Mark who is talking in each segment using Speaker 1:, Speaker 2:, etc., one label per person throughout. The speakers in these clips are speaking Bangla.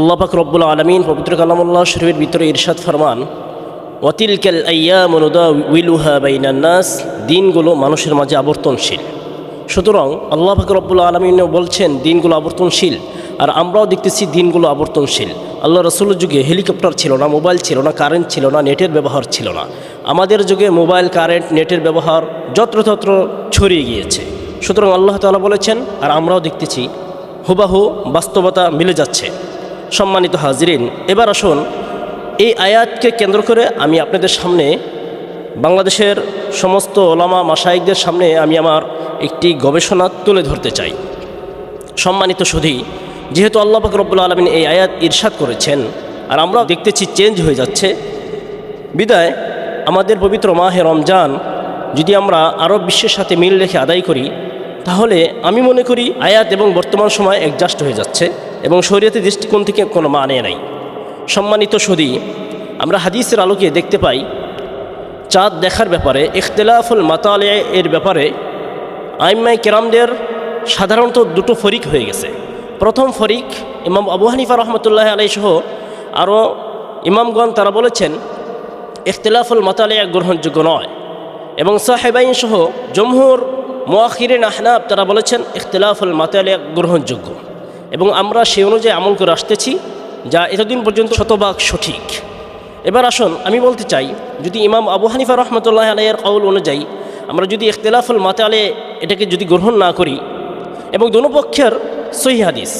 Speaker 1: আল্লাহ পাক রব্বুল আলমিন পবিত্র কালামুল্লাহ শরীফের ভিতরে ইরশাদ ফরমান, ওয়াতিলকাল আইয়া মনুদা উইলুহা বাইনান্নাস দিনগুলো মানুষের মাঝে আবর্তনশীল। সুতরাং আল্লাহ রব্বুল আলমিনও বলছেন, দিনগুলো আবর্তনশীল আর আমরাও দেখতেছি দিনগুলো আবর্তনশীল। আল্লাহ রসুলের যুগে হেলিকপ্টার ছিল না, মোবাইল ছিল না, কারেন্ট ছিল না, নেটের ব্যবহার ছিল না। আমাদের যুগে মোবাইল, কারেন্ট, নেটের ব্যবহার যত্রতত্র ছড়িয়ে গিয়েছে। সুতরাং আল্লাহ তাআলা বলেছেন, আর আমরাও দেখতেছি, হুবাহু বাস্তবতা মিলে যাচ্ছে। সম্মানিত হাজিরিন, এবার আসুন এই আয়াতকে কেন্দ্র করে আমি আপনাদের সামনে, বাংলাদেশের সমস্ত ওলামা মাসাইকদের সামনে আমি আমার একটি গবেষণা তুলে ধরতে চাই। সম্মানিত সুধী, যেহেতু আল্লাহ পাক রব্বুল আলমিন এই আয়াত ইরশাদ করেছেন, আর আমরাও দেখতেছি চেঞ্জ হয়ে যাচ্ছে, বিদায়, আমাদের পবিত্র মাহে রমজান, যদি আমরা আরব বিশ্বের সাথে মিল রেখে আদায় করি, তাহলে আমি মনে করি আয়াত এবং বর্তমান সময় অ্যাডজাস্ট হয়ে যাচ্ছে। এবং শরীয়তের দৃষ্টিকোণ থেকে কোনো মানে নাই। সম্মানিত সদী, আমরা হাদিসের আলোকে দেখতে পাই, চাঁদ দেখার ব্যাপারে, ইখতলাফুল মাতালে এর ব্যাপারে আইম্মাই কেরামদের সাধারণত দুটো ফরিক হয়ে গেছে। প্রথম ফরিক ইমাম আবু হানিফা রহমতুল্লাহ আলাই সহ আরও ইমামগণ তারা বলেছেন, ইখতলাফুল মাতালে গ্রহণযোগ্য নয়। এবং সাহেবাইন সহ জমহুর মোয়াখিরিন আহনাব তারা বলেছেন, ইখতলাফুল মাতালে গ্রহণযোগ্য। এবং আমরা সে অনুযায়ী আমল করে আসতেছি, যা এতদিন পর্যন্ত শতভাগ সঠিক। এবার আসুন, আমি বলতে চাই, যদি ইমাম আবু হানিফা রহমতুল্লাহ আলাইয়ের কৌল অনুযায়ী আমরা যদি ইখতলাফুল মাতালে এটাকে যদি গ্রহণ না করি, এবং দোনো পক্ষের সহি হাদিস,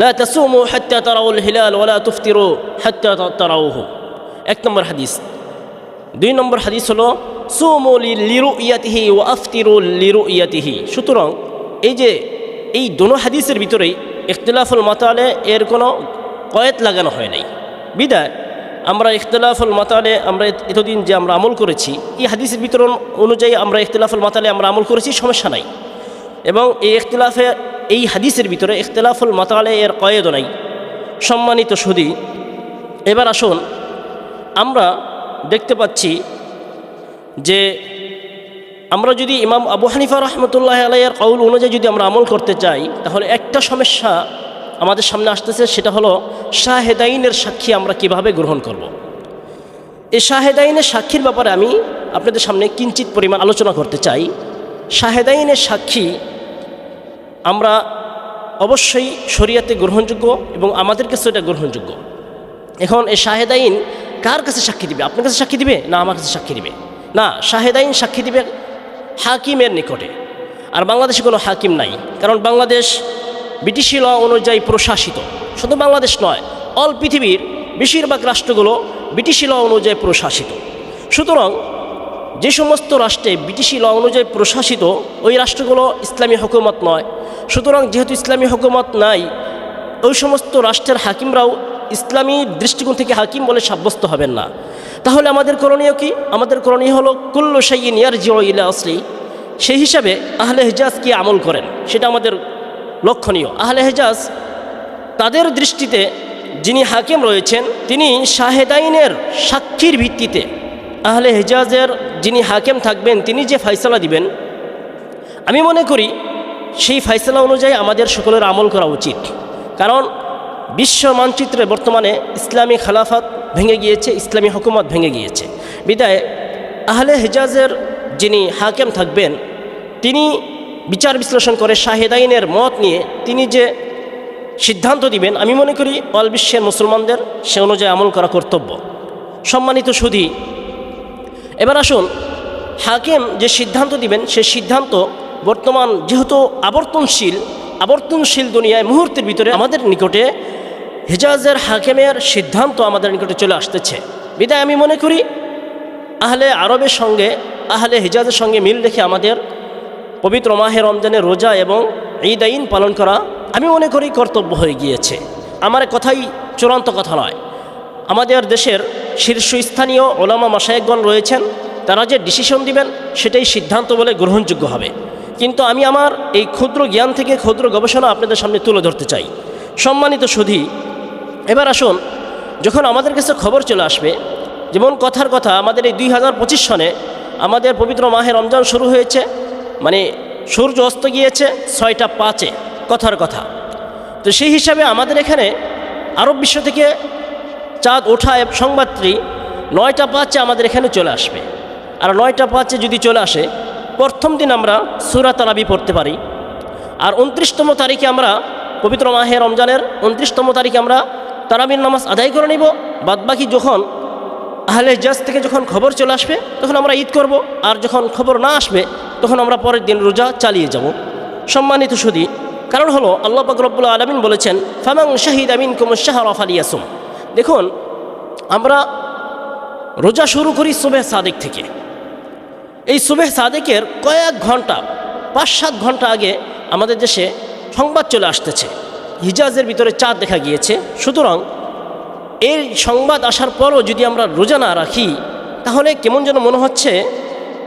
Speaker 1: লা তাসুমু হাত্তা তারাউল হিলাল ওয়ালা তুফতিরু হাত্তা তারাউহু। এক নম্বর হাদিস। দুই নম্বর হাদিস হলো, সুমু লিরু ইয়াতিহি ও আফতিরু লিরু ইয়াতিহি সুতরাং এই যে এই দোনো হাদিসের ভিতরেই ইখতলাফুল মাতালে এর কোনো কয়েত লাগানো হয় নাই। বিদায়, আমরা ইখতলাফুল মাতালে আমরা এতদিন যে আমরা আমল করেছি, এই হাদিসের বিতরণ অনুযায়ী আমরা ইখতলাফুল মাতালে আমরা আমল করেছি, সমস্যা নাই। এবং এই ইখতলাফে, এই হাদিসের ভিতরে ইখতলাফুল মাতালে এর কয়েদও নাই। সম্মানিত সুদী, এবার আসুন, আমরা দেখতে পাচ্ছি যে আমরা যদি ইমাম আবু হানিফা রহমতুল্লাহ আলাইয়ের কৌল অনুযায়ী যদি আমরা আমল করতে চাই, তাহলে একটা সমস্যা আমাদের সামনে আসতেছে, সেটা হলো শাহেদাইনের সাক্ষী আমরা কীভাবে গ্রহণ করব। এই শাহেদাইনের সাক্ষীর ব্যাপারে আমি আপনাদের সামনে কিঞ্চিত পরিমাণ আলোচনা করতে চাই। শাহেদাইনের সাক্ষী আমরা অবশ্যই শরিয়াতে গ্রহণযোগ্য এবং আমাদের কাছে এটা গ্রহণযোগ্য। এখন এই শাহেদাইন কার কাছে সাক্ষী দিবে? আপনার কাছে সাক্ষী দিবে না আমার কাছে সাক্ষী দিবে? না, শাহেদাইন সাক্ষী দিবে হাকিমের নিকটে। আর বাংলাদেশে কোনো হাকিম নাই, কারণ বাংলাদেশ ব্রিটিশ ল অনুযায়ী প্রশাসিত। শুধু বাংলাদেশ নয়, অল পৃথিবীর বেশিরভাগ রাষ্ট্রগুলো ব্রিটিশ ল অনুযায়ী প্রশাসিত। সুতরাং যে সমস্ত রাষ্ট্রে ব্রিটিশ ল অনুযায়ী প্রশাসিত, ওই রাষ্ট্রগুলো ইসলামী হকুমত নয়। সুতরাং যেহেতু ইসলামী হকুমত নাই, ওই সমস্ত রাষ্ট্রের হাকিমরাও ইসলামী দৃষ্টিকোণ থেকে হাকিম বলে সাব্যস্ত হবেন না। তাহলে আমাদের করণীয় কি? আমাদের করণীয় হলো কুল্লু সাইয়িন ইয়ার জিও ইলা আসলি। সেই হিসাবে আহলে হেজাজ কি আমল করেন? সেটা আমাদের লক্ষণীয়। আহলে হেজাজ তাদের দৃষ্টিতে যিনি হাকিম রয়েছেন, তিনি শাহেদাইনের সাক্ষীর ভিত্তিতে আহলে হেজাজের যিনি হাকিম থাকবেন, তিনি যে ফাইসলা দিবেন, আমি মনে করি সেই ফাইসলা অনুযায়ী আমাদের সকলের আমল করা উচিত। কারণ বিশ্ব মানচিত্রে বর্তমানে ইসলামী খালাফাত ভেঙে গিয়েছে, ইসলামী হুকুমত ভেঙে গিয়েছে। বিদায়, আহলে হেজাজের যিনি হাকেম থাকবেন, তিনি বিচার বিশ্লেষণ করে শাহেদাইনের মত নিয়ে তিনি যে সিদ্ধান্ত দিবেন, আমি মনে করি অল বিশ্বের মুসলমানদের সে অনুযায়ী আমল করা কর্তব্য। সম্মানিত সুধী, এবার আসুন, হাকিম যে সিদ্ধান্ত দিবেন, সে সিদ্ধান্ত বর্তমান যেহেতু আবর্তনশীল আবর্তনশীল দুনিয়ায় মুহূর্তের ভিতরে আমাদের নিকটে হেজাজের হাকেমের সিদ্ধান্ত আমাদের নিকটে চলে আসতেছে। বিদায় আমি মনে করি, আহলে আরবের সঙ্গে, আহলে হেজাজের সঙ্গে মিল রেখে আমাদের পবিত্র মাহে রমজানের রোজা এবং ঈদ আইন পালন করা, আমি মনে করি কর্তব্য হয়ে গিয়েছে। আমার কথাই চূড়ান্ত কথা নয়। আমাদের দেশের শীর্ষস্থানীয় ওলামা মাসায়কগণ রয়েছেন, তারা যে ডিসিশন দিবেন, সেটাই সিদ্ধান্ত বলে গ্রহণযোগ্য হবে। কিন্তু আমি আমার এই ক্ষুদ্র জ্ঞান থেকে ক্ষুদ্র গবেষণা আপনাদের সামনে তুলে ধরতে চাই। সম্মানিত সুধী এবার আসুন, যখন আমাদের কাছে খবর চলে আসবে যেমন কথার কথা আমাদের এই দুই হাজার পঁচিশ সনে আমাদের পবিত্র মাহে রমজান শুরু হয়েছে মানে সূর্য অস্ত গিয়েছে ছয়টা পাঁচে কথার কথা। তো সেই হিসাবে আমাদের এখানে আরব বিশ্ব থেকে চাঁদ ওঠা সংবাদটি নয়টা পাঁচে আমাদের এখানে চলে আসবে। আর নয়টা পাঁচে যদি চলে আসে, প্রথম দিন আমরা সুরা তারাবি পড়তে পারি। আর উনত্রিশতম তারিখে আমরা পবিত্র মাহে রমজানের উনত্রিশতম তারিখে আমরা তারাবির নামাজ আদায় করে নিব। বাদবাকি যখন আহলে জাজ থেকে যখন খবর চলে আসবে, তখন আমরা ঈদ করব। আর যখন খবর না আসবে, তখন আমরা পরের দিন রোজা চালিয়ে যাব। সম্মানিত সুদী কারণ হলো আল্লাহ পাক রব্বুল আলমিন বলেছেন ফামাং শাহিদ আমিন কুমুর শাহরফ আলিয়াসুম দেখুন, আমরা রোজা শুরু করি সুবেহ সাদেক থেকে। এই সুবেহ সাদেকের কয়েক ঘণ্টা, পাঁচ সাত ঘণ্টা আগে আমাদের দেশে সংবাদ চলে আসতেছে। হিজাজের ভিতরে চাঁদ দেখা গিয়েছে। সুতরাং এই সংবাদ আসার পরও যদি আমরা রোজা না রাখি, তাহলে কেমন যেন মনে হচ্ছে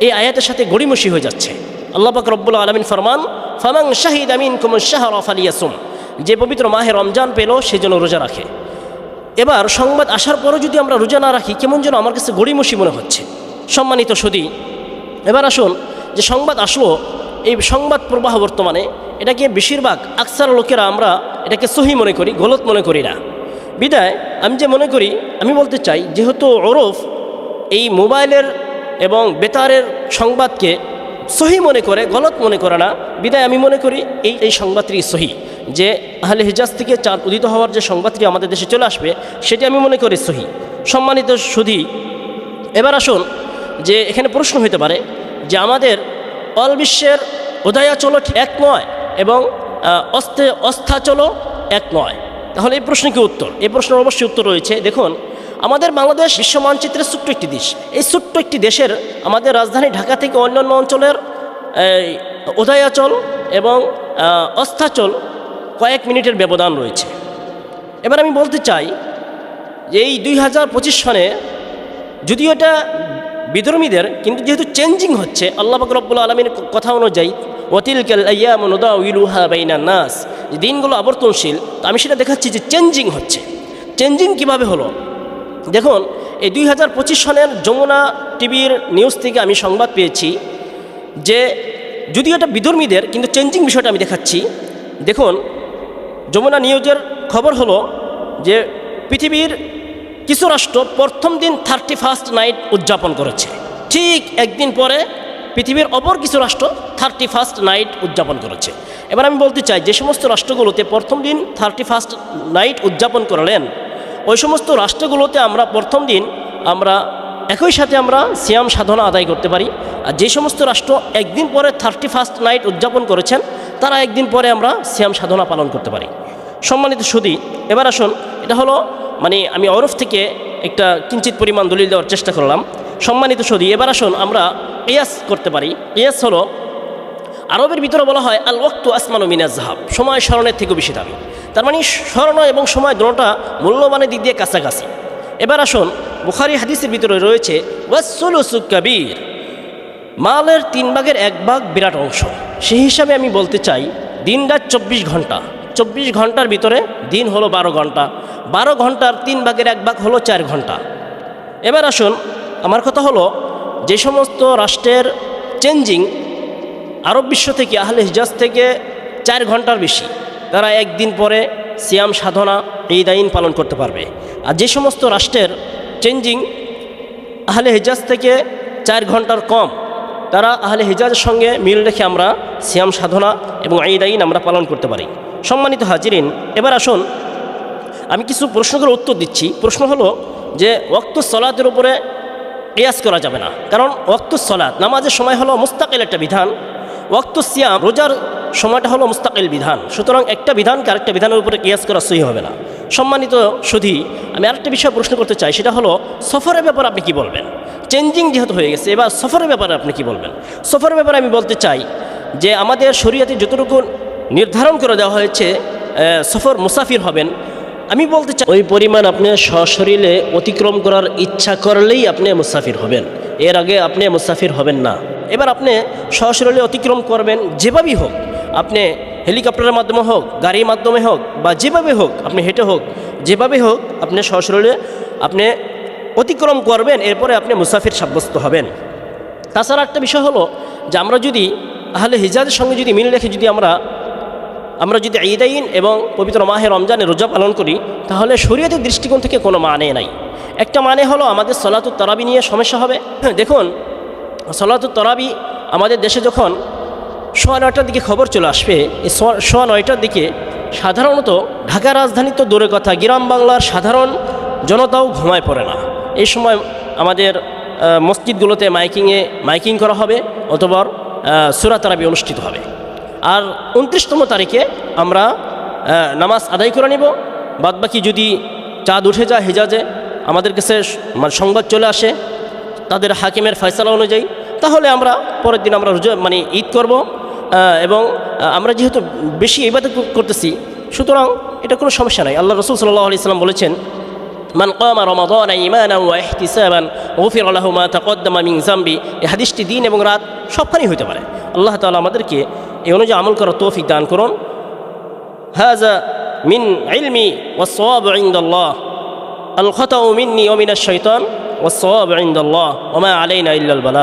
Speaker 1: এই আয়াতের সাথে গড়িমসি হয়ে যাচ্ছে। আল্লাহ পাক রব্বুল আলমিন ফরমান ফামাং শাহিদ আমিন কুমুর শাহর আফ আলিয়াসুম যে পবিত্র মাহে রমজান পেল, সে যেন রোজা রাখে। এবার সংবাদ আসার পরও যদি আমরা রোজা না রাখি, কেমন যেন আমার কাছে গড়িমসি মনে হচ্ছে। সম্মানিত সদী এবার আসুন যে সংবাদ আসলো এই সংবাদ প্রবাহ বর্তমানে এটাকে বেশিরভাগ আকসার লোকেরা আমরা এটাকে সহি মনে করি, গলত মনে করি না। বিদায়, আমি যে মনে করি, আমি বলতে চাই, যেহেতু ওরফ এই মোবাইলের এবং বেতারের সংবাদকে সহি মনে করে, গলত মনে করে না, বিদায় আমি মনে করি এই এই সংবাদটি সহি। যে আহলে হিজাজ থেকে চাঁদ উদিত হওয়ার যে সংবাদটি আমাদের দেশে চলে আসবে, সেটি আমি মনে করি সহি। সম্মানিত সুধী, এবার আসুন যে এখানে প্রশ্ন হতে পারে যে আমাদের অল বিশ্বের উদয়াচল এক নয় এবং অস্তে অস্থাচল এক নয়। তাহলে এই প্রশ্ন কি উত্তর। এই প্রশ্নের অবশ্যই উত্তর রয়েছে। দেখুন, আমাদের বাংলাদেশ বিশ্ব মানচিত্রের ছোট্ট একটি দেশ। এই ছোট্ট একটি দেশের আমাদের রাজধানী ঢাকা থেকে অন্যান্য অঞ্চলের উদয়াচল এবং অস্থাচল কয়েক মিনিটের ব্যবধান রয়েছে। এবার আমি বলতে চাই এই দুই হাজার পঁচিশ সনে যদিও এটা বিধর্মীদের, কিন্তু যেহেতু চেঞ্জিং হচ্ছে, আল্লাহ রব্বুল আলমীর কথা অনুযায়ী ওতিল কাল আয়ামনুদা উইলুহা বাইনা নাস যে দিনগুলো আবর্তনশীল, তো আমি সেটা দেখাচ্ছি যে চেঞ্জিং হচ্ছে। চেঞ্জিং কীভাবে হলো? দেখুন, এই দুই হাজার পঁচিশ সনের যমুনা টিভির নিউজ থেকে আমি সংবাদ পেয়েছি যে, যদিও এটা বিধর্মীদের, কিন্তু চেঞ্জিং বিষয়টা আমি দেখাচ্ছি। দেখুন, যমুনা নিউজের খবর হলো যে, পৃথিবীর কিছু রাষ্ট্র প্রথম দিন থার্টি ফার্স্ট নাইট উদযাপন করেছে। ঠিক একদিন পরে পৃথিবীর অপর কিছু রাষ্ট্র থার্টি ফার্স্ট নাইট উদযাপন করেছে। এবার আমি বলতে চাই, যে সমস্ত রাষ্ট্রগুলোতে প্রথম দিন থার্টি ফার্স্ট নাইট উদযাপন করলেন, ওই সমস্ত রাষ্ট্রগুলোতে আমরা প্রথম দিন আমরা একই সাথে আমরা সিয়াম সাধনা আদায় করতে পারি। আর যে সমস্ত রাষ্ট্র একদিন পরে থার্টি ফার্স্ট নাইট উদযাপন করেছেন, তারা একদিন পরে আমরা সিয়াম সাধনা পালন করতে পারি। সম্মানিত সুদী এবার আসুন, এটা হলো মানে আমি অরফ থেকে একটা কিঞ্চিত পরিমাণ দলিল দেওয়ার চেষ্টা করলাম। সম্মানিত সুদী, এবার আসুন আমরা ইয়াস করতে পারি। ইয়াস হলো, আরবের ভিতরে বলা হয় আল ওয়াক্তু আসমানু মিনাজ জাহাব সময় স্মরণের থেকেও বেশি দামি। তার মানে স্মরণ এবং সময় দুটোটা মূল্যবানের দিক দিয়ে কাছাকাছি। এবার আসুন, বুখারি হাদিসের ভিতরে রয়েছে ওয়াসুলুসু মালের তিন ভাগের এক ভাগ বিরাট অংশ। সেই হিসাবে আমি বলতে চাই দিন রাত চব্বিশ ঘণ্টা। চব্বিশ ঘণ্টার ভিতরে দিন হলো বারো ঘণ্টা। বারো ঘণ্টার তিন ভাগের এক ভাগ হলো চার ঘণ্টা। এবার আসুন, আমার কথা হলো, যে সমস্ত রাষ্ট্রের চেঞ্জিং আরব বিশ্ব থেকে, আহলে হিজাজ থেকে চার ঘণ্টার বেশি। তারা একদিন পরে সিয়াম সাধনা, ঈদ আইন পালন করতে পারবে। আর যে সমস্ত রাষ্ট্রের চেঞ্জিং আহলে হিজাজ থেকে চার ঘণ্টার কম, তারা আহলে হিজাজের সঙ্গে মিল রেখে আমরা সিয়াম সাধনা এবং ঈদ আইন আমরা পালন করতে পারি। সম্মানিত হাজিরিন, এবার আসুন, আমি কিছু প্রশ্নগুলোর উত্তর দিচ্ছি। প্রশ্ন হলো যে ওক্ত সলাতের উপরে কেয়াস করা যাবে না। কারণ ওক্ত সলাৎ নামাজের সময় হলো মুস্তাকিল একটা বিধান ওক্ত সিয়াম, রোজার সময়টা হলো মুস্তাকিল বিধান। সুতরাং একটা বিধানকে আরেকটা বিধানের উপরে কেয়াস করা সহি হবে না। সম্মানিত সুধী, আমি আরেকটা বিষয় প্রশ্ন করতে চাই, সেটা হলো সফরের ব্যাপারে আপনি কি বলবেন? চেঞ্জিং যেহেতু হয়ে গেছে, এবার সফরের ব্যাপারে আপনি কি বলবেন? সফরের ব্যাপারে আমি বলতে চাই যে, আমাদের শরীয়তে যতটুকু নির্ধারণ করে দেওয়া হয়েছে সফর মুসাফির হবেন। আমি বলতে চাই, ওই পরিমাণ আপনি সশরীরে অতিক্রম করার ইচ্ছা করলেই আপনি মুসাফির হবেন। এর আগে আপনি মুসাফির হবেন না। এবার আপনি সশরীরে অতিক্রম করবেন, যেভাবেই হোক। আপনি হেলিকপ্টারের মাধ্যমে হোক, গাড়ির মাধ্যমে হোক, বা যেভাবে হোক, আপনি হেঁটে হোক, যেভাবে হোক আপনি সশরীরে আপনি অতিক্রম করবেন, এরপরে আপনি মুসাফির সাব্যস্ত হবেন। তাছাড়া একটা বিষয় হলো যে আমরা যদি তাহলে হিজাজের সঙ্গে যদি মিল রেখে যদি আমরা আমরা যদি ঈদাইন এবং পবিত্র মাহে রমজানে রোজা পালন করি, তাহলে শরীয়তের দৃষ্টিকোণ থেকে কোনো মানে নাই। একটা মানে হলো আমাদের সলাতুত তরাবি নিয়ে সমস্যা হবে। দেখুন, সলাতুত তরাবি আমাদের দেশে যখন সোয়া নয়টার দিকে খবর চলে আসবে, এই সোয়া- নয়টার দিকে সাধারণত ঢাকা রাজধানী তো দূরের কথা, গ্রাম বাংলার সাধারণ জনতাও ঘুমায় পড়ে না। এই সময় আমাদের মসজিদগুলোতে মাইকিংয়ে মাইকিং করা হবে অথবা সুরা তারাবি অনুষ্ঠিত হবে। আর উনত্রিশতম তারিখে আমরা নামাজ আদায় করে নিব। বাদবাকি যদি চাঁদ উঠে যায় হেজাজে, আমাদের কাছে মানে সংবাদ চলে আসে তাদের হাকিমের ফয়সালা অনুযায়ী, তাহলে আমরা পরের দিন আমরা রোজা মানে ঈদ করব। এবং আমরা যেহেতু বেশি ইবাদত করতেছি, সুতরাং এটা কোনো সমস্যা নাই। আল্লাহ রসুল সাল্লাহ আলি সাল্লাম বলেছেন, মান কামা রমাদান ইমানা ওয়া ইহতিসাবান আল্লাহু মা তাকদ্দামা মিন জামবি এই হাদিসটি দিন এবং রাত সবখানেই হতে পারে। আল্লাহ তাআলা আমাদেরকে এ অনুযায়ী আমল করার তৌফিক দান করুন হাজা মিন ইলমি ওয়াসওয়াব ইনদাল্লাহ আল খতাউ মিন্নি ওয়া মিনাশ শাইতান ওয়াসওয়াব ইনদাল্লাহ ওয়া মা আলাইনা ইল্লাল বালা